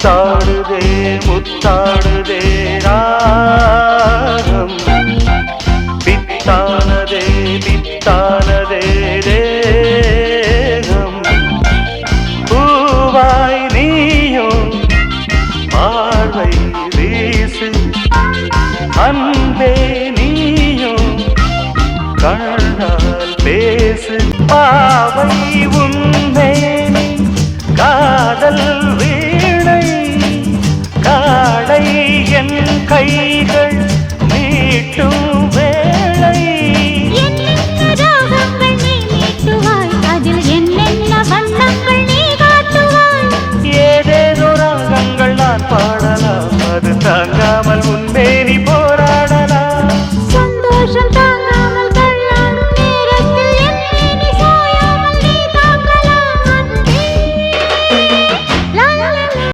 முத்தாடுதே முத்தாடுதே ராகம். பித்தானதே பித்தானதே தேகம். பூவாய் நீயும் பார்வை வீசு. அன்பே நீயும் கண்ணால் பேசு. பாவை உன் കൈകൾ നീട്ടും.